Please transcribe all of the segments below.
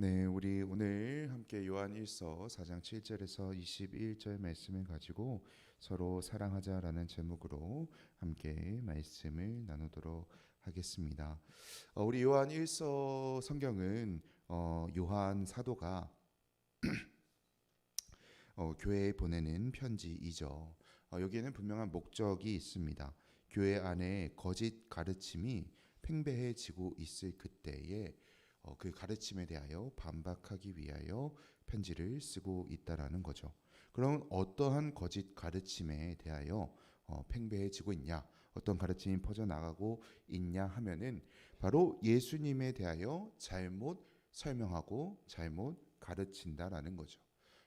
네, 우리 오늘 함께 요한 1서 4장 7절에서 21절 말씀을 가지고 서로 사랑하자라는 제목으로 함께 말씀을 나누도록 하겠습니다. 어, 우리 요한 1서 성경은 어, 요한 사도가 어, 교회에 보내는 편지이죠. 어, 여기에는 분명한 목적이 있습니다. 교회 안에 거짓 가르침이 팽배해지고 있을 그때에 어, 그 가르침에 대하여 반박하기 위하여 편지를 쓰고 있다라는 거죠. 그럼 어떠한 거짓 가르침에 대하여 어, 팽배해지고 있냐? 어떤 가르침이 퍼져 나가고 있냐 하면은 바로 예수님에 대하여 잘못 설명하고 잘못 가르친다라는 거죠.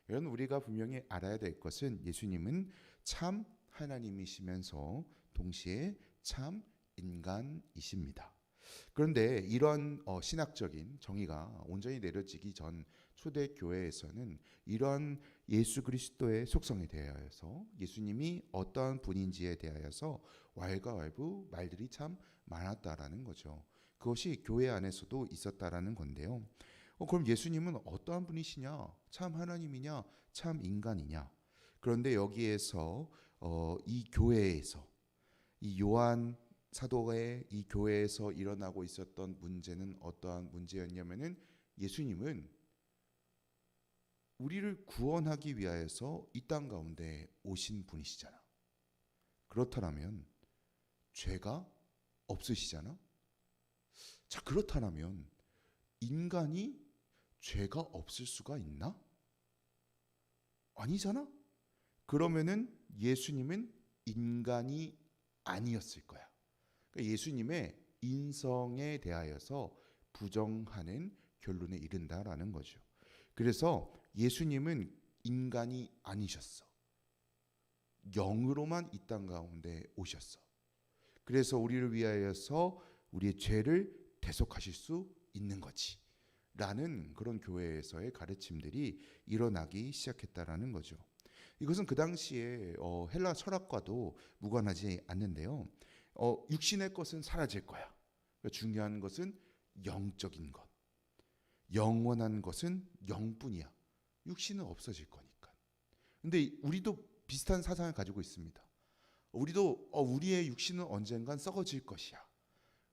이런 우리가 분명히 알아야 될 것은 예수님은 참 하나님이시면서 동시에 참 인간이십니다. 그런데 이런 어, 신학적인 정의가 온전히 내려지기 전 초대 교회에서는 이런 예수 그리스도의 속성에 대하여서 예수님이 어떠한 분인지에 대하여서 왈가왈부 말들이 참 많았다라는 거죠. 그것이 교회 안에서도 있었다라는 건데요. 어, 그럼 예수님은 어떠한 분이시냐? 참 하나님이냐? 참 인간이냐? 그런데 여기에서 어, 이 교회에서 이 요한 사도의 이 교회에서 일어나고 있었던 문제는 어떠한 문제였냐면은 예수님은 우리를 구원하기 위하여서 이 땅 가운데 오신 분이시잖아. 그렇다면 죄가 없으시잖아. 자, 그렇다면 인간이 죄가 없을 수가 있나? 아니잖아. 그러면은 예수님은 인간이 아니었을 거야. 그러니까 예수님의 인성에 대하여서 부정하는 결론에 이른다라는 거죠. 그래서 예수님은 인간이 아니셨어. 영으로만 이 땅 가운데 오셨어. 그래서 우리를 위하여서 우리의 죄를 대속하실 수 있는 거지. 라는 그런 교회에서의 가르침들이 일어나기 시작했다라는 거죠. 이것은 그 당시에 어, 헬라 철학과도 무관하지 않는데요. 어, 육신의 것은 사라질 거야. 그러니까 중요한 것은 영적인 것. 영원한 것은 영뿐이야. 육신은 없어질 거니까. 근데 우리도 비슷한 사상을 가지고 있습니다. 우리도 어, 우리의 육신은 언젠간 썩어질 것이야.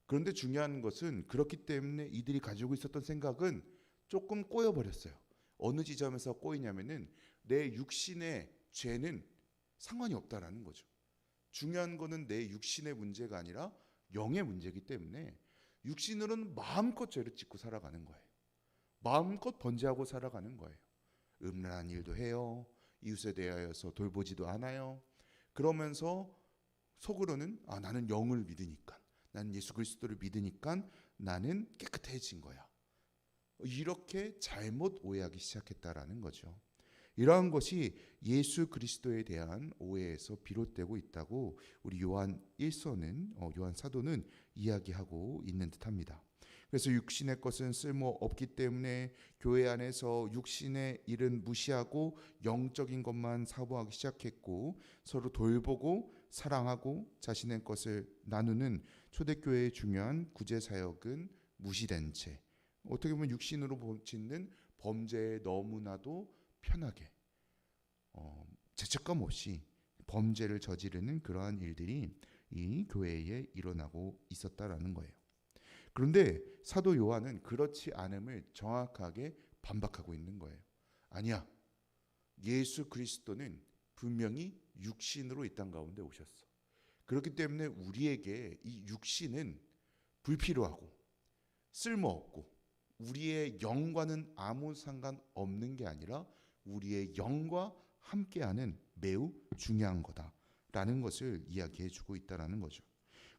그런데 중요한 것은 그렇기 때문에 이들이 가지고 있었던 생각은 조금 꼬여 버렸어요. 어느 지점에서 꼬이냐면은 내 육신의 죄는 상관이 없다라는 거죠. 중요한 거는 내 육신의 문제가 아니라 영의 문제이기 때문에 육신으로는 마음껏 죄를 짓고 살아가는 거예요. 마음껏 번제하고 살아가는 거예요. 음란한 일도 해요. 이웃에 대하여서 돌보지도 않아요. 그러면서 속으로는 아 나는 영을 믿으니까 나는 예수 그리스도를 믿으니까 나는 깨끗해진 거야. 이렇게 잘못 오해하기 시작했다라는 거죠. 이러한 것이 예수 그리스도에 대한 오해에서 비롯되고 있다고 우리 요한 1서는 어, 요한 사도는 이야기하고 있는 듯합니다. 그래서 육신의 것은 쓸모 없기 때문에 교회 안에서 육신의 일은 무시하고 영적인 것만 사모하기 시작했고 서로 돌보고 사랑하고 자신의 것을 나누는 초대교회의 중요한 구제 사역은 무시된 채 어떻게 보면 육신으로 짓는 범죄에 너무나도 편하게 어, 죄책감 없이 범죄를 저지르는 그러한 일들이 이 교회에 일어나고 있었다라는 거예요. 그런데 사도 요한은 그렇지 않음을 정확하게 반박하고 있는 거예요. 아니야. 예수 그리스도는 분명히 육신으로 이 땅 가운데 오셨어. 그렇기 때문에 우리에게 이 육신은 불필요하고 쓸모없고 우리의 영과는 아무 상관 없는 게 아니라 우리의 영과 함께하는 매우 중요한 거다라는 것을 이야기해 주고 있다라는 거죠.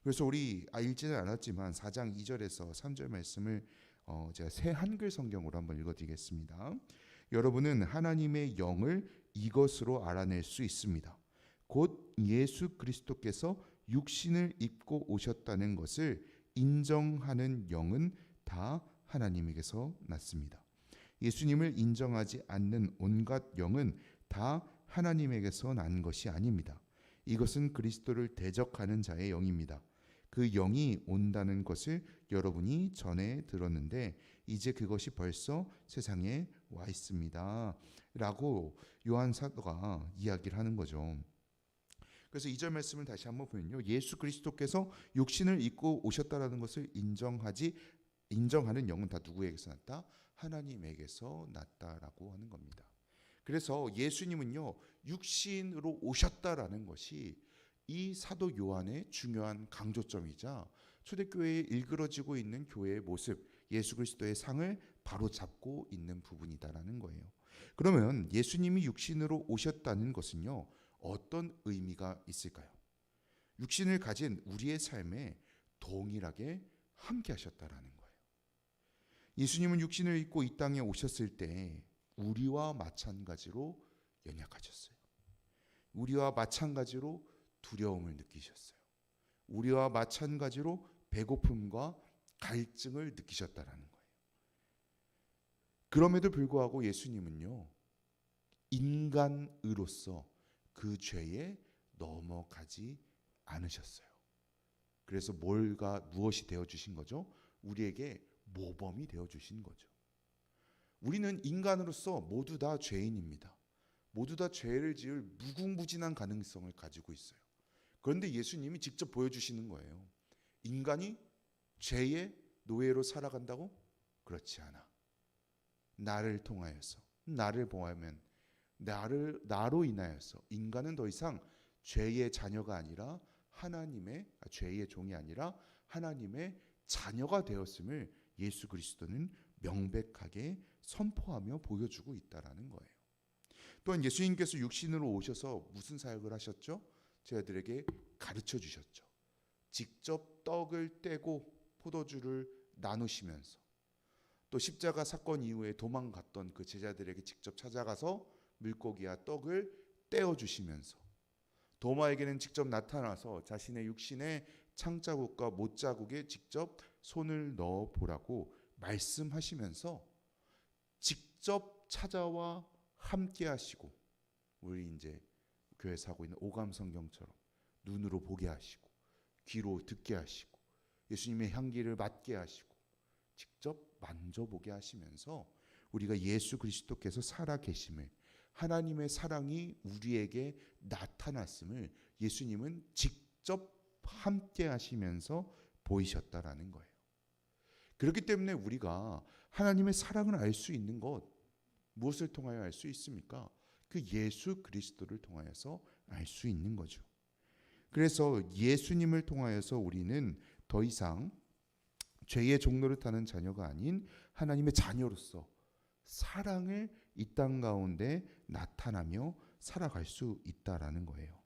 그래서 우리 아 읽지는 않았지만 4장 2절에서 3절 말씀을 어 제가 새 한글 성경으로 한번 읽어 드리겠습니다. 여러분은 하나님의 영을 이것으로 알아낼 수 있습니다. 곧 예수 그리스도께서 육신을 입고 오셨다는 것을 인정하는 영은 다 하나님에게서 났습니다. 예수님을 인정하지 않는 온갖 영은 다 하나님에게서 난 것이 아닙니다. 이것은 그리스도를 대적하는 자의 영입니다. 그 영이 온다는 것을 여러분이 전에 들었는데 이제 그것이 벌써 세상에 와 있습니다. 라고 요한 사도가 이야기를 하는 거죠. 그래서 이 절 말씀을 다시 한번 보면요. 예수 그리스도께서 육신을 입고 오셨다라는 것을 인정하지 인정하는 영은 다 누구에게서 났다? 하나님에게서 났다라고 하는 겁니다. 그래서 예수님은요. 육신으로 오셨다라는 것이 이 사도 요한의 중요한 강조점이자 초대교회에 일그러지고 있는 교회의 모습, 예수 그리스도의 상을 바로 잡고 있는 부분이다라는 거예요. 그러면 예수님이 육신으로 오셨다는 것은요. 어떤 의미가 있을까요? 육신을 가진 우리의 삶에 동일하게 함께 하셨다라는 거예요. 예수님은 육신을 입고 이 땅에 오셨을 때 우리와 마찬가지로 연약하셨어요. 우리와 마찬가지로 두려움을 느끼셨어요. 우리와 마찬가지로 배고픔과 갈증을 느끼셨다라는 거예요. 그럼에도 불구하고 예수님은요. 인간으로서 그 죄에 넘어가지 않으셨어요. 그래서 뭘가 무엇이 되어 주신 거죠? 우리에게 모범이 되어 주신 거죠. 우리는 인간으로서 모두 다 죄인입니다. 모두 다 죄를 지을 무궁무진한 가능성을 가지고 있어요. 그런데 예수님이 직접 보여주시는 거예요. 인간이 죄의 노예로 살아간다고? 그렇지 않아. 나를 통하여서, 나를 보하면, 나를 나로 인하여서 인간은 더 이상 죄의 자녀가 아니라 하나님의 아, 죄의 종이 아니라 하나님의 자녀가 되었음을 예수 그리스도는 명백하게 선포하며 보여주고 있다라는 거예요. 또한 예수님께서 육신으로 오셔서 무슨 사역을 하셨죠? 저희들에게 가르쳐 주셨죠. 직접 떡을 떼고 포도주를 나누시면서 또 십자가 사건 이후에 도망갔던 그 제자들에게 직접 찾아가서 물고기와 떡을 떼어 주시면서 도마에게는 직접 나타나서 자신의 육신의 창자국과 못자국에 직접 손을 넣어 보라고 말씀하시면서 직접 찾아와 함께 하시고 우리 이제 교회에서 하고 있는 오감 성경처럼 눈으로 보게 하시고 귀로 듣게 하시고 예수님의 향기를 맡게 하시고 직접 만져보게 하시면서 우리가 예수 그리스도께서 살아 계심을 하나님의 사랑이 우리에게 나타났음을 예수님은 직접 함께 하시면서 보이셨다라는 거예요. 그렇기 때문에 우리가 하나님의 사랑을 알 수 있는 것 무엇을 통하여 알 수 있습니까? 그 예수 그리스도를 통하여서 알 수 있는 거죠. 그래서 예수님을 통하여서 우리는 더 이상 죄의 종로를 타는 자녀가 아닌 하나님의 자녀로서 사랑을 이 땅 가운데 나타나며 살아갈 수 있다라는 거예요.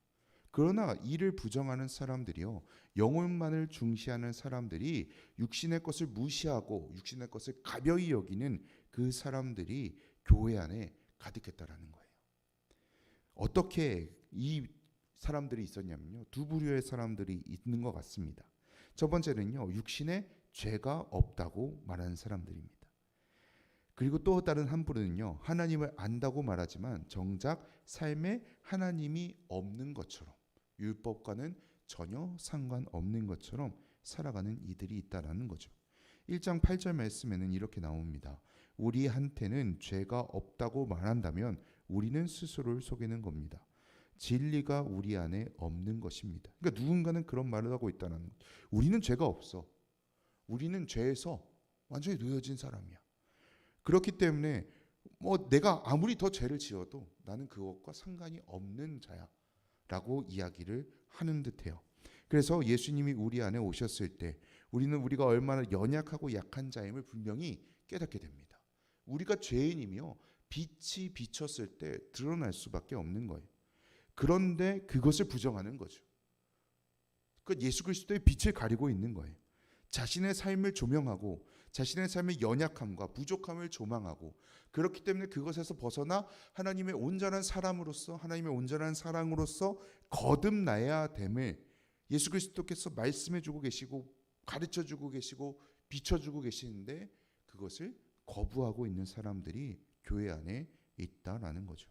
그러나 이를 부정하는 사람들이요 영혼만을 중시하는 사람들이 육신의 것을 무시하고 육신의 것을 가벼이 여기는 그 사람들이 교회 안에 가득했다라는 거예요. 어떻게 이 사람들이 있었냐면요 두 부류의 사람들이 있는 것 같습니다. 첫 번째는요 육신에 죄가 없다고 말하는 사람들입니다. 그리고 또 다른 한 부류는요 하나님을 안다고 말하지만 정작 삶에 하나님이 없는 것처럼 율법과는 전혀 상관없는 것처럼 살아가는 이들이 있다라는 거죠. 1장 8절 말씀에는 이렇게 나옵니다. 우리한테는 죄가 없다고 말한다면 우리는 스스로를 속이는 겁니다. 진리가 우리 안에 없는 것입니다. 그러니까 누군가는 그런 말을 하고 있다는 것. 우리는 죄가 없어. 우리는 죄에서 완전히 놓여진 사람이야. 그렇기 때문에 뭐 내가 아무리 더 죄를 지어도 나는 그것과 상관이 없는 자야 라고 이야기를 하는 듯해요. 그래서 예수님이 우리 안에 오셨을 때 우리는 우리가 얼마나 연약하고 약한 자임을 분명히 깨닫게 됩니다. 우리가 죄인이며 빛이 비쳤을 때 드러날 수밖에 없는 거예요. 그런데 그것을 부정하는 거죠. 그 예수 그리스도의 빛을 가리고 있는 거예요. 자신의 삶을 조명하고 자신의 삶의 연약함과 부족함을 조망하고 그렇기 때문에 그것에서 벗어나 하나님의 온전한 사람으로서 하나님의 온전한 사랑으로서 거듭나야 됨을 예수 그리스도께서 말씀해 주고 계시고 가르쳐 주고 계시고 비춰 주고 계시는데 그것을 거부하고 있는 사람들이 교회 안에 있다라는 거죠.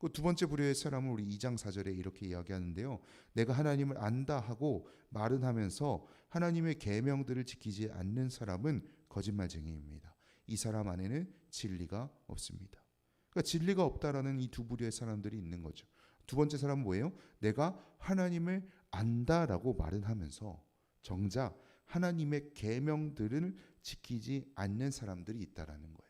그 두 번째 부류의 사람은 우리 2장 4절에 이렇게 이야기하는데요. 내가 하나님을 안다 하고 말은 하면서 하나님의 계명들을 지키지 않는 사람은 거짓말쟁이입니다. 이 사람 안에는 진리가 없습니다. 그러니까 진리가 없다라는 이 두 부류의 사람들이 있는 거죠. 두 번째 사람은 뭐예요? 내가 하나님을 안다라고 말은 하면서 정작 하나님의 계명들을 지키지 않는 사람들이 있다라는 거예요.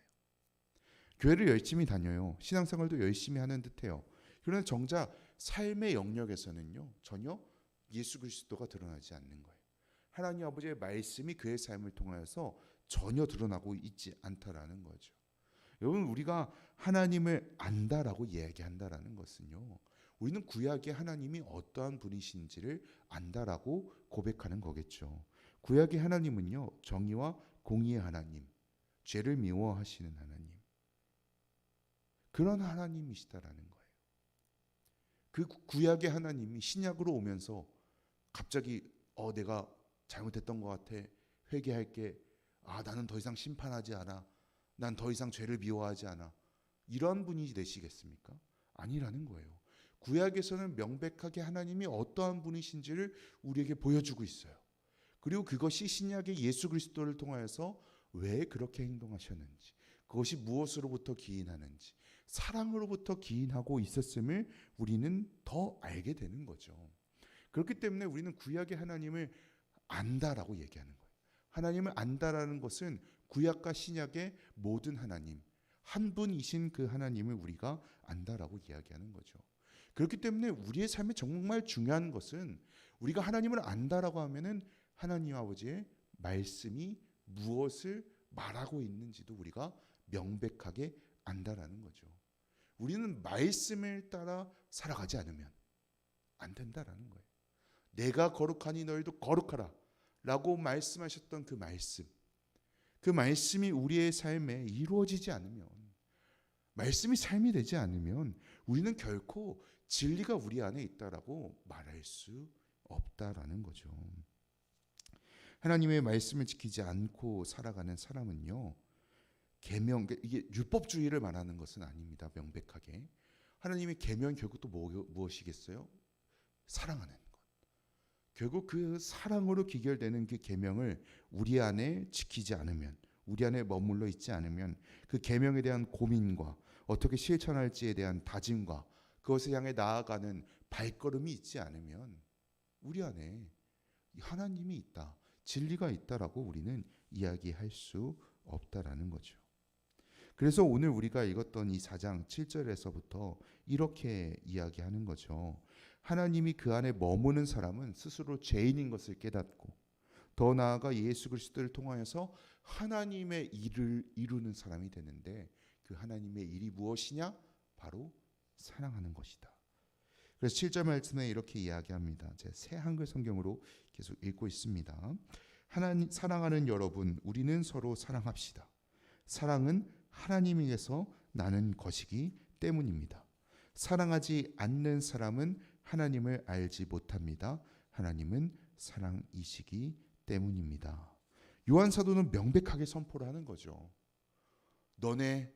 교회를 열심히 다녀요. 신앙생활도 열심히 하는 듯해요. 그러나 정작 삶의 영역에서는요 전혀 예수 그리스도가 드러나지 않는 거예요. 하나님 아버지의 말씀이 그의 삶을 통하여서 전혀 드러나고 있지 않다라는 거죠. 여러분 우리가 하나님을 안다라고 이야기한다라는 것은요. 우리는 구약의 하나님이 어떠한 분이신지를 안다라고 고백하는 거겠죠. 구약의 하나님은요. 정의와 공의의 하나님, 죄를 미워하시는 하나님. 그런 하나님이시다라는 거예요. 그 구약의 하나님이 신약으로 오면서 갑자기 어 내가 잘못했던 것 같아 회개할게 아 나는 더 이상 심판하지 않아 난 더 이상 죄를 미워하지 않아 이런 분이 되시겠습니까? 아니라는 거예요. 구약에서는 명백하게 하나님이 어떠한 분이신지를 우리에게 보여주고 있어요. 그리고 그것이 신약의 예수 그리스도를 통하여서 왜 그렇게 행동하셨는지, 그것이 무엇으로부터 기인하는지, 사랑으로부터 기인하고 있었음을 우리는 더 알게 되는 거죠. 그렇기 때문에 우리는 구약의 하나님을 안다라고 얘기하는 거예요. 하나님을 안다라는 것은 구약과 신약의 모든 하나님, 한 분이신 그 하나님을 우리가 안다라고 이야기하는 거죠. 그렇기 때문에 우리의 삶에 정말 중요한 것은 우리가 하나님을 안다라고 하면은 하나님 아버지의 말씀이 무엇을 말하고 있는지도 우리가 명백하게 안다라는 거죠. 우리는 말씀을 따라 살아가지 않으면 안 된다라는 거예요. 내가 거룩하니 너희도 거룩하라 라고 말씀하셨던 그 말씀. 그 말씀이 우리의 삶에 이루어지지 않으면 말씀이 삶이 되지 않으면 우리는 결코 진리가 우리 안에 있다라고 말할 수 없다라는 거죠. 하나님의 말씀을 지키지 않고 살아가는 사람은요. 계명 이게 율법주의를 말하는 것은 아닙니다. 명백하게 하나님의 계명 결국 또 뭐, 무엇이겠어요? 사랑하는 것. 결국 그 사랑으로 기결되는 그 계명을 우리 안에 지키지 않으면 우리 안에 머물러 있지 않으면 그 계명에 대한 고민과 어떻게 실천할지에 대한 다짐과 그것을 향해 나아가는 발걸음이 있지 않으면 우리 안에 하나님이 있다. 진리가 있다라고 우리는 이야기할 수 없다라는 거죠. 그래서 오늘 우리가 읽었던 이 4장 7절에서부터 이렇게 이야기하는 거죠. 하나님이 그 안에 머무는 사람은 스스로 죄인인 것을 깨닫고 더 나아가 예수 그리스도를 통하여서 하나님의 일을 이루는 사람이 되는데 그 하나님의 일이 무엇이냐? 바로 사랑하는 것이다. 그래서 7절 말씀에 이렇게 이야기합니다. 제 새 한글 성경으로 계속 읽고 있습니다. 하나님 사랑하는 여러분, 우리는 서로 사랑합시다. 사랑은 하나님에게서 나는 것이기 때문입니다. 사랑하지 않는 사람은 하나님을 알지 못합니다. 하나님은 사랑이시기 때문입니다. 요한 사도는 명백하게 선포를 하는 거죠. 너네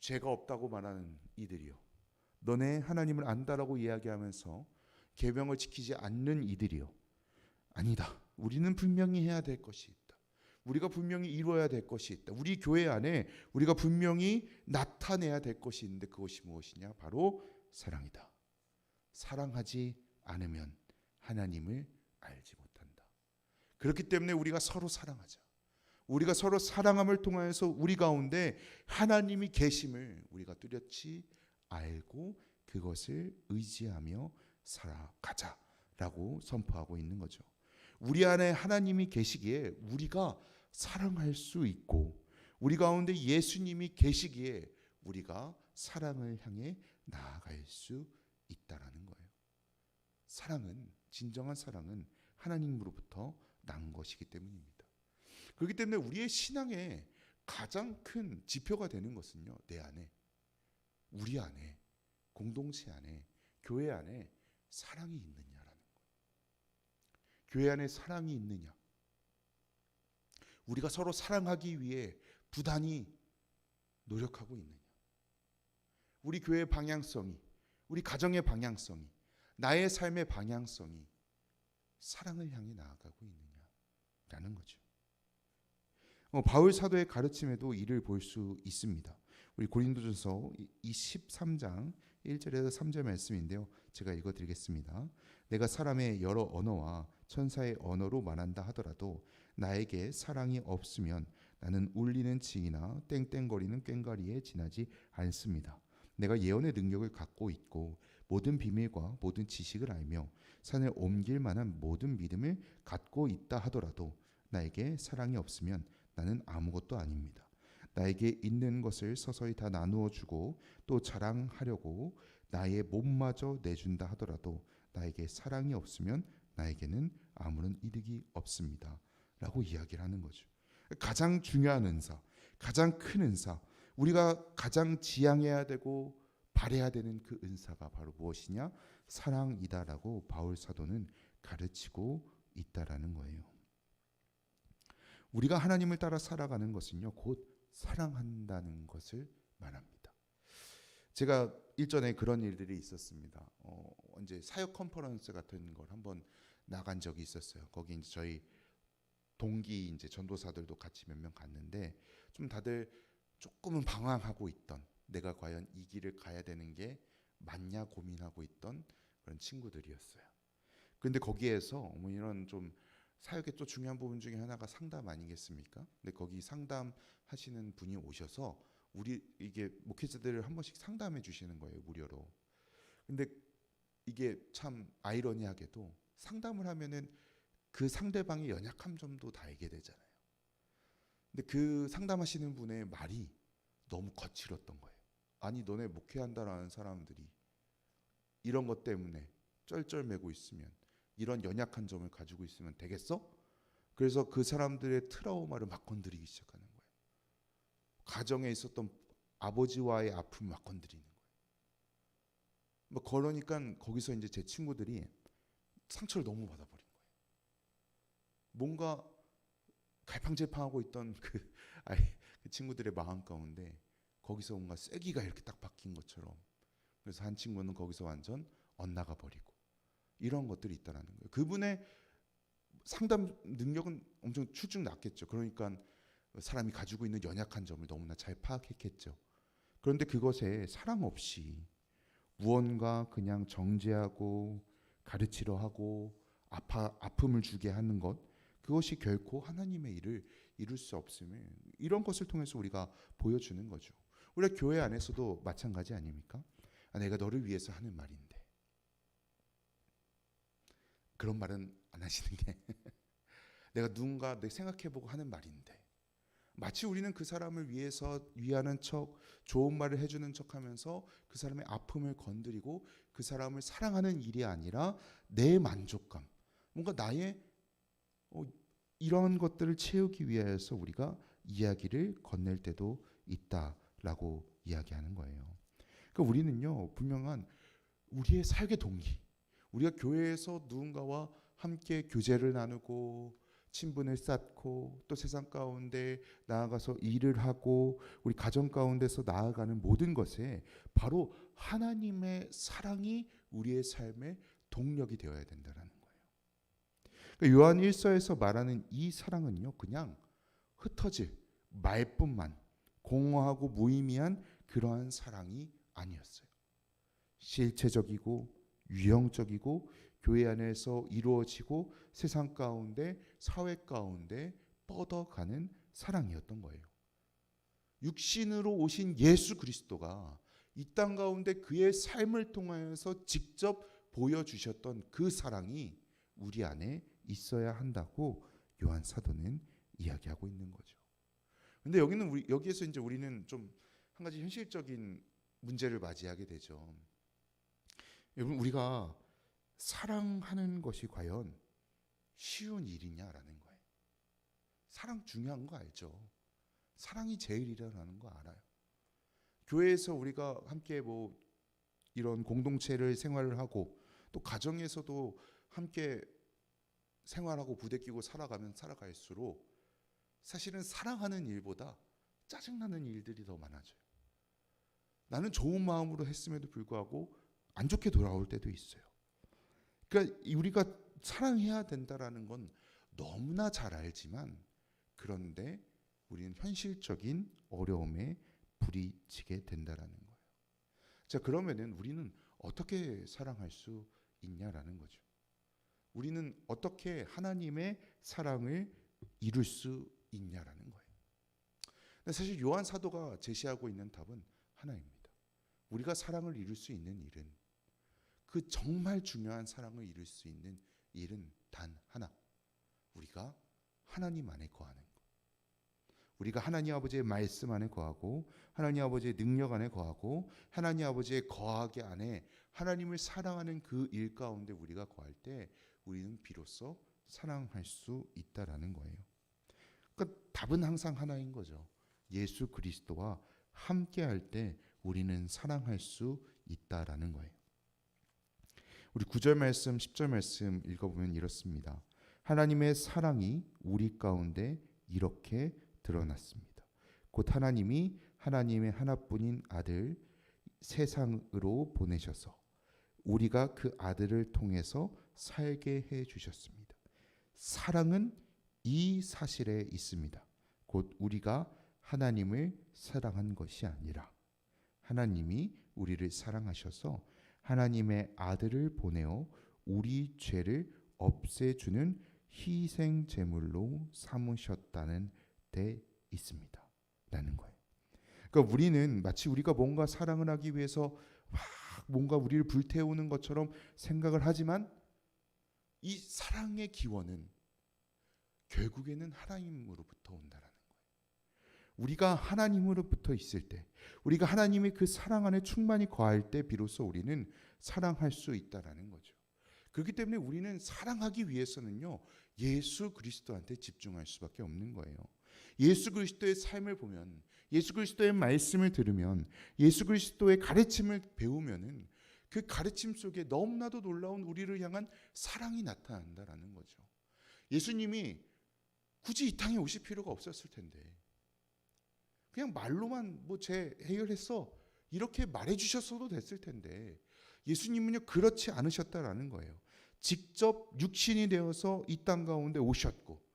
죄가 없다고 말하는 이들이요. 너네 하나님을 안다라고 이야기하면서 계명을 지키지 않는 이들이요. 아니다. 우리는 분명히 해야 될 것이. 우리가 분명히 이루어야 될 것이 있다. 우리 교회 안에 우리가 분명히 나타내야 될 것이 있는데 그것이 무엇이냐? 바로 사랑이다. 사랑하지 않으면 하나님을 알지 못한다. 그렇기 때문에 우리가 서로 사랑하자. 우리가 서로 사랑함을 통하여서 우리 가운데 하나님이 계심을 우리가 뚜렷이 알고 그것을 의지하며 살아가자라고 선포하고 있는 거죠. 우리 안에 하나님이 계시기에 우리가 사랑할 수 있고 우리 가운데 예수님이 계시기에 우리가 사랑을 향해 나아갈 수 있다라는 거예요. 사랑은 진정한 사랑은 하나님으로부터 난 것이기 때문입니다. 그렇기 때문에 우리의 신앙의 가장 큰 지표가 되는 것은요. 내 안에 우리 안에 공동체 안에 교회 안에 사랑이 있느냐라는 거. 교회 안에 사랑이 있느냐. 우리가 서로 사랑하기 위해 부단히 노력하고 있느냐. 우리 교회의 방향성이, 우리 가정의 방향성이, 나의 삶의 방향성이 사랑을 향해 나아가고 있느냐라는 거죠. 어, 바울 사도의 가르침에도 이를 볼 수 있습니다. 우리 고린도전서 23장 1절에서 3절 말씀인데요. 제가 읽어 드리겠습니다. 내가 사람의 여러 언어와 천사의 언어로 말한다 하더라도 나에게 사랑이 없으면 나는 울리는 징이나 땡땡거리는 꽹과리에 지나지 않습니다. 내가 예언의 능력을 갖고 있고 모든 비밀과 모든 지식을 알며 산을 옮길 만한 모든 믿음을 갖고 있다 하더라도 나에게 사랑이 없으면 나는 아무것도 아닙니다. 나에게 있는 것을 서서히 다 나누어 주고 또 자랑하려고 나의 몸마저 내준다 하더라도 나에게 사랑이 없으면 나에게는 아무런 이득이 없습니다. 라고 이야기를 하는 거죠. 가장 중요한 은사, 가장 큰 은사, 우리가 가장 지향해야 되고 바래야 되는 그 은사가 바로 무엇이냐? 사랑이다라고 바울 사도는 가르치고 있다라는 거예요. 우리가 하나님을 따라 살아가는 것은요, 곧 사랑한다는 것을 말합니다. 제가 일전에 그런 일들이 있었습니다. 어, 언제 사역 컨퍼런스 같은 걸 한번 나간 적이 있었어요. 거기 이제 저희 동기 이제 전도사들도 같이 몇 명 갔는데 좀 다들 조금은 방황하고 있던 내가 과연 이 길을 가야 되는 게 맞냐 고민하고 있던 그런 친구들이었어요. 근데 거기에서 뭐 이런 좀 사역의 또 중요한 부분 중에 하나가 상담 아니겠습니까? 근데 거기 상담하시는 분이 오셔서 우리 이게 목회자들을 한 번씩 상담해 주시는 거예요 무료로. 근데 이게 참 아이러니하게도 상담을 하면은 그 상대방의 연약한 점도 다 알게 되잖아요. 근데 그 상담하시는 분의 말이 너무 거칠었던 거예요. 아니 너네 목회한다라는 사람들이 이런 것 때문에 쩔쩔매고 있으면 이런 연약한 점을 가지고 있으면 되겠어? 그래서 그 사람들의 트라우마를 막 건드리기 시작하는 거예요. 가정에 있었던 아버지와의 아픔을 막 건드리는 거예요. 뭐 그러니까 거기서 이제 제 친구들이 상처를 너무 받아버린 거예요. 뭔가 갈팡질팡하고 있던 그, 아이, 그 친구들의 마음 가운데 거기서 뭔가 쐐기가 이렇게 딱 박힌 것처럼 그래서 한 친구는 거기서 완전 엇나가 버리고 이런 것들이 있다라는 거예요. 그분의 상담 능력은 엄청 출중 났겠죠. 그러니까 사람이 가지고 있는 연약한 점을 너무나 잘 파악했겠죠. 그런데 그것에 사랑 없이 무언가 그냥 정죄하고 가르치려 하고 아파 아픔을 주게 하는 것 그것이 결코 하나님의 일을 이룰 수 없음을 이런 것을 통해서 우리가 보여주는 거죠. 우리가 교회 안에서도 마찬가지 아닙니까? 아, 내가 너를 위해서 하는 말인데 그런 말은 안 하시는 게 내가 누군가 내 생각해보고 하는 말인데 마치 우리는 그 사람을 위해서 위하는 척 좋은 말을 해주는 척하면서 그 사람의 아픔을 건드리고 그 사람을 사랑하는 일이 아니라 내 만족감 뭔가 나의 어, 이런 것들을 채우기 위해서 우리가 이야기를 건넬 때도 있다라고 이야기하는 거예요. 그러니까 우리는요 분명한 우리의 사역의 동기, 우리가 교회에서 누군가와 함께 교제를 나누고 친분을 쌓고 또 세상 가운데 나아가서 일을 하고 우리 가정 가운데서 나아가는 모든 것에 바로 하나님의 사랑이 우리의 삶의 동력이 되어야 된다라는. 그러니까 요한 1서에서 말하는 이 사랑은요 그냥 흩어질 말뿐만 공허하고 무의미한 그러한 사랑이 아니었어요. 실체적이고 유형적이고 교회 안에서 이루어지고 세상 가운데 사회 가운데 뻗어가는 사랑이었던 거예요. 육신으로 오신 예수 그리스도가 이 땅 가운데 그의 삶을 통하여서 직접 보여주셨던 그 사랑이 우리 안에 있어야 한다고 요한 사도는 이야기하고 있는 거죠. 근데 여기는 우리 여기에서 이제 우리는 좀 한 가지 현실적인 문제를 맞이하게 되죠. 여러분 우리가 사랑하는 것이 과연 쉬운 일이냐라는 거예요. 사랑 중요한 거 알죠? 사랑이 제일이라는 거 알아요. 교회에서 우리가 함께 뭐 이런 공동체를 생활을 하고 또 가정에서도 함께 생활하고 부대끼고 살아가면 살아갈수록 사실은 사랑하는 일보다 짜증나는 일들이 더 많아져요. 나는 좋은 마음으로 했음에도 불구하고 안 좋게 돌아올 때도 있어요. 그러니까 우리가 사랑해야 된다라는 건 너무나 잘 알지만 그런데 우리는 현실적인 어려움에 부딪히게 된다라는 거예요. 자, 그러면은 우리는 어떻게 사랑할 수 있냐라는 거죠. 우리는 어떻게 하나님의 사랑을 이룰 수 있냐라는 거예요. 근데 사실 요한 사도가 제시하고 있는 답은 하나입니다. 우리가 사랑을 이룰 수 있는 일은 그 정말 중요한 사랑을 이룰 수 있는 일은 단 하나. 우리가 하나님 안에 거하는 것. 우리가 하나님 아버지의 말씀 안에 거하고 하나님 아버지의 능력 안에 거하고 하나님 아버지의 거하게 안에 하나님을 사랑하는 그 일 가운데 우리가 거할 때 우리는 비로소 사랑할 수 있다라는 거예요. 그러니까 답은 항상 하나인 거죠. 예수 그리스도와 함께 할 때 우리는 사랑할 수 있다라는 거예요. 우리 9절 말씀, 10절 말씀 읽어보면 이렇습니다. 하나님의 사랑이 우리 가운데 이렇게 드러났습니다. 곧 하나님이 하나님의 하나뿐인 아들 세상으로 보내셔서 우리가 그 아들을 통해서 살게 해 주셨습니다. 사랑은 이 사실에 있습니다. 곧 우리가 하나님을 사랑한 것이 아니라 하나님이 우리를 사랑하셔서 하나님의 아들을 보내어 우리 죄를 없애주는 희생 제물로 삼으셨다는 데 있습니다. 라는 거예요. 그러니까 우리는 마치 우리가 뭔가 사랑을 하기 위해서 막 뭔가 우리를 불태우는 것처럼 생각을 하지만 이 사랑의 기원은 결국에는 하나님으로부터 온다라는 거예요. 우리가 하나님으로부터 있을 때, 우리가 하나님의 그 사랑 안에 충만히 거할 때 비로소 우리는 사랑할 수 있다라는 거죠. 그렇기 때문에 우리는 사랑하기 위해서는요 예수 그리스도한테 집중할 수밖에 없는 거예요. 예수 그리스도의 삶을 보면, 예수 그리스도의 말씀을 들으면, 예수 그리스도의 가르침을 배우면은 그 가르침 속에 너무나도 놀라운 우리를 향한 사랑이 나타난다라는 거죠. 예수님이 굳이 이 땅에 오실 필요가 없었을 텐데 그냥 말로만 뭐 제 해결했어 이렇게 말해 주셨어도 됐을 텐데 예수님은요 그렇지 않으셨다라는 거예요. 직접 육신이 되어서 이 땅 가운데 오셨고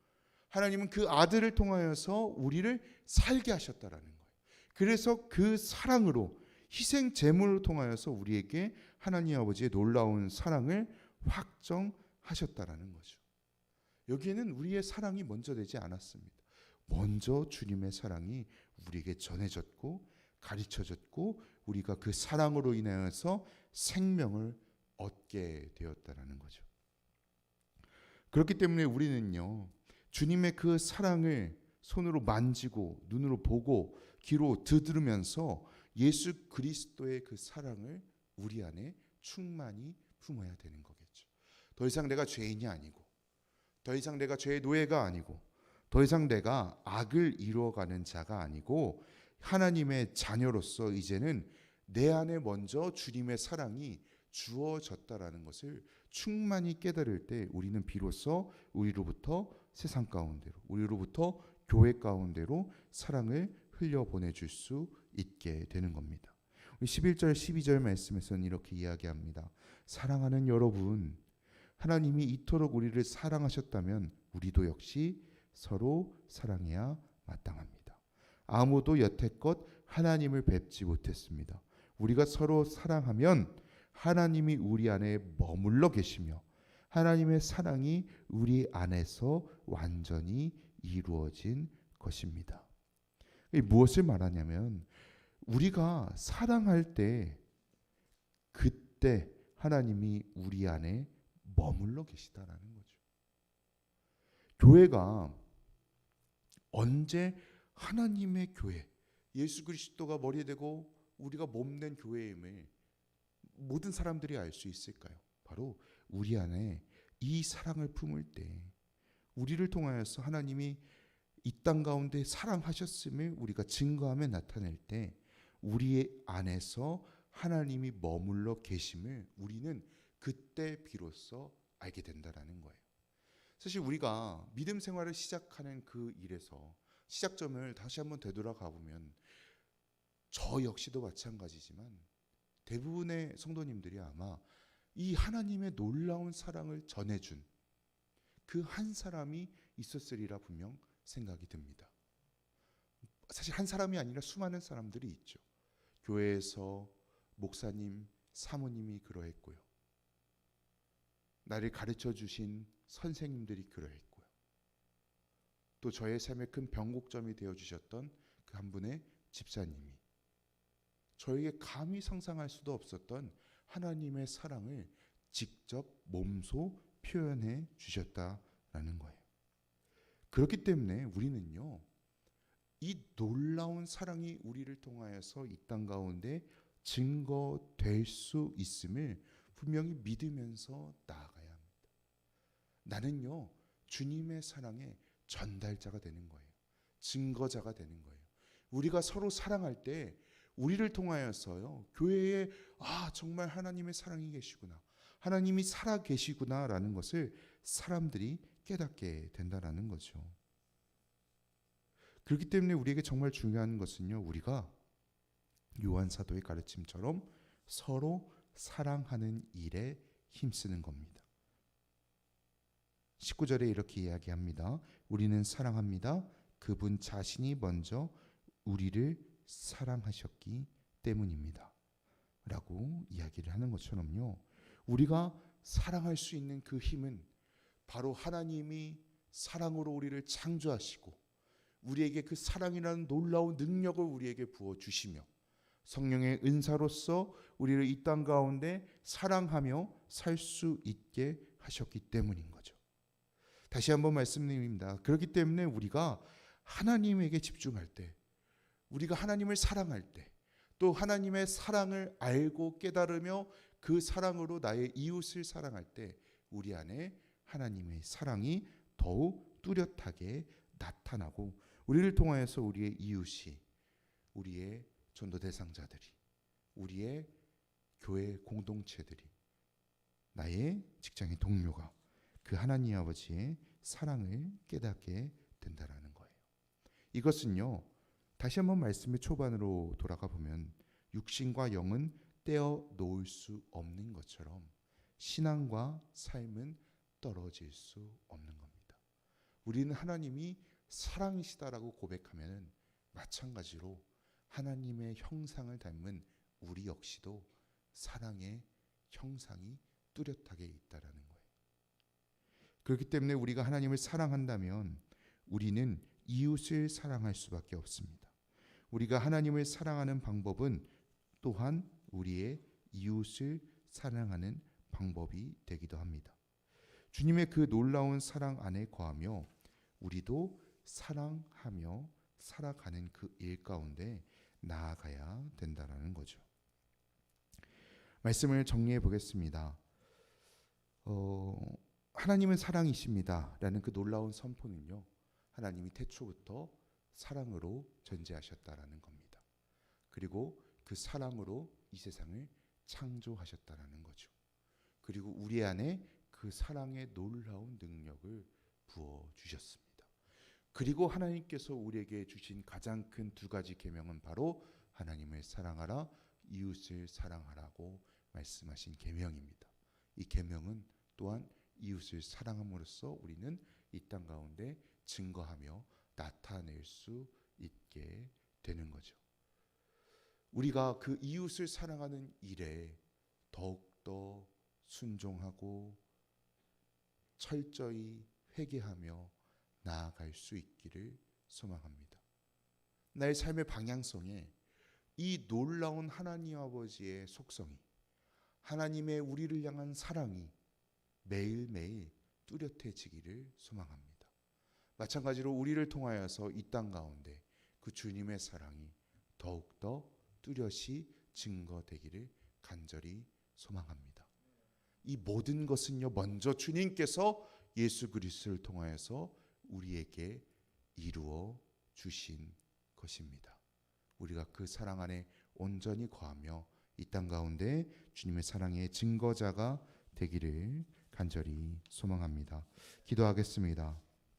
하나님은 그 아들을 통하여서 우리를 살게 하셨다라는 거예요. 그래서 그 사랑으로 희생 제물을 통하여서 우리에게 하나님 아버지의 놀라운 사랑을 확정하셨다라는 거죠. 여기에는 우리의 사랑이 먼저 되지 않았습니다. 먼저 주님의 사랑이 우리에게 전해졌고 가르쳐졌고 우리가 그 사랑으로 인하여서 생명을 얻게 되었다라는 거죠. 그렇기 때문에 우리는요. 주님의 그 사랑을 손으로 만지고 눈으로 보고 귀로 들으면서 예수 그리스도의 그 사랑을 우리 안에 충만히 품어야 되는 거겠죠. 더 이상 내가 죄인이 아니고 더 이상 내가 죄의 노예가 아니고 더 이상 내가 악을 이루어가는 자가 아니고 하나님의 자녀로서 이제는 내 안에 먼저 주님의 사랑이 주어졌다라는 것을 충만히 깨달을 때 우리는 비로소 우리로부터 세상 가운데로 우리로부터 교회 가운데로 사랑을 흘려 보내 줄 수 있게 되는 겁니다. 11절 12절 말씀에서는 이렇게 이야기합니다. 사랑하는 여러분 하나님이 이토록 우리를 사랑하셨다면 우리도 역시 서로 사랑해야 마땅합니다. 아무도 여태껏 하나님을 뵙지 못했습니다. 우리가 서로 사랑하면 하나님이 우리 안에 머물러 계시며 하나님의 사랑이 우리 안에서 완전히 이루어진 것입니다. 무엇을 말하냐면 우리가 사랑할 때 그때 하나님이 우리 안에 머물러 계시다라는 거죠. 교회가 언제 하나님의 교회, 예수 그리스도가 머리 되고 우리가 몸된 교회임을 모든 사람들이 알 수 있을까요? 바로 우리 안에 이 사랑을 품을 때 우리를 통하여서 하나님이 이 땅 가운데 사랑하셨음을 우리가 증거하며 나타낼 때 우리의 안에서 하나님이 머물러 계심을 우리는 그때 비로소 알게 된다라는 거예요. 사실 우리가 믿음 생활을 시작하는 그 일에서 시작점을 다시 한번 되돌아가 보면 저 역시도 마찬가지지만 대부분의 성도님들이 아마 이 하나님의 놀라운 사랑을 전해준 그 한 사람이 있었으리라 분명 생각이 듭니다. 사실 한 사람이 아니라 수많은 사람들이 있죠. 교회에서 목사님, 사모님이 그러했고요. 나를 가르쳐 주신 선생님들이 그러했고요. 또 저의 삶의 큰 변곡점이 되어 주셨던 그 한 분의 집사님이 저에게 감히 상상할 수도 없었던 하나님의 사랑을 직접 몸소 표현해 주셨다라는 거예요. 그렇기 때문에 우리는요, 이 놀라운 사랑이 우리를 통하여서 이 땅 가운데 증거될 수 있음을 분명히 믿으면서 나아가야 합니다. 나는요, 주님의 사랑의 전달자가 되는 거예요. 증거자가 되는 거예요. 우리가 서로 사랑할 때 우리를 통하여서요, 교회에 아, 정말 하나님의 사랑이 계시구나. 하나님이 살아 계시구나라는 것을 사람들이 깨닫게 된다라는 거죠. 그렇기 때문에 우리에게 정말 중요한 것은요, 우리가 요한 사도의 가르침처럼 서로 사랑하는 일에 힘쓰는 겁니다. 19절에 이렇게 이야기합니다. 우리는 사랑합니다. 그분 자신이 먼저 우리를 사랑하셨기 때문입니다. 라고 이야기를 하는 것처럼요. 우리가 사랑할 수 있는 그 힘은 바로 하나님이 사랑으로 우리를 창조하시고 우리에게 그 사랑이라는 놀라운 능력을 우리에게 부어 주시며 성령의 은사로서 우리를 이 땅 가운데 사랑하며 살 수 있게 하셨기 때문인 거죠. 다시 한번 말씀드립니다. 그렇기 때문에 우리가 하나님에게 집중할 때, 우리가 하나님을 사랑할 때, 또 하나님의 사랑을 알고 깨달으며 그 사랑으로 나의 이웃을 사랑할 때, 우리 안에 하나님의 사랑이 더욱 뚜렷하게 나타나고 우리를 통하여서 우리의 이웃이 우리의 전도 대상자들이 우리의 교회 공동체들이 나의 직장의 동료가 그 하나님 아버지의 사랑을 깨닫게 된다라는 거예요. 이것은요. 다시 한번 말씀의 초반으로 돌아가 보면 육신과 영은 떼어 놓을 수 없는 것처럼 신앙과 삶은 떨어질 수 없는 겁니다. 우리는 하나님이 사랑이시다라고 고백하면 마찬가지로 하나님의 형상을 닮은 우리 역시도 사랑의 형상이 뚜렷하게 있다라는 거예요. 그렇기 때문에 우리가 하나님을 사랑한다면 우리는 이웃을 사랑할 수밖에 없습니다. 우리가 하나님을 사랑하는 방법은 또한 우리의 이웃을 사랑하는 방법이 되기도 합니다. 주님의 그 놀라운 사랑 안에 거하며 우리도 사랑하며 살아가는 그 일 가운데 나아가야 된다라는 거죠. 말씀을 정리해 보겠습니다. 어, 하나님은 사랑이십니다라는 그 놀라운 선포는요. 하나님이 태초부터 사랑으로 존재하셨다라는 겁니다. 그리고 그 사랑으로 이 세상을 창조하셨다라는 거죠. 그리고 우리 안에 그 사랑의 놀라운 능력을 부어 주셨습니다. 그리고 하나님께서 우리에게 주신 가장 큰 두 가지 계명은 바로 하나님을 사랑하라 이웃을 사랑하라고 말씀하신 계명입니다. 이 계명은 또한 이웃을 사랑함으로써 우리는 이 땅 가운데 증거하며 나타낼 수 있게 되는 거죠. 우리가 그 이웃을 사랑하는 일에 더욱더 순종하고 철저히 회개하며 나아갈 수 있기를 소망합니다. 나의 삶의 방향성에 이 놀라운 하나님 아버지의 속성이 하나님의 우리를 향한 사랑이 매일매일 뚜렷해지기를 소망합니다. 마찬가지로 우리를 통하여서 이 땅 가운데 그 주님의 사랑이 더욱더 뚜렷이 증거되기를 간절히 소망합니다. 이 모든 것은요 먼저 주님께서 예수 그리스도를 통하여서 우리에게 이루어 주신 것입니다. 우리가 그 사랑 안에 온전히 거하며 이 땅 가운데 주님의 사랑의 증거자가 되기를 간절히 소망합니다. 기도하겠습니다.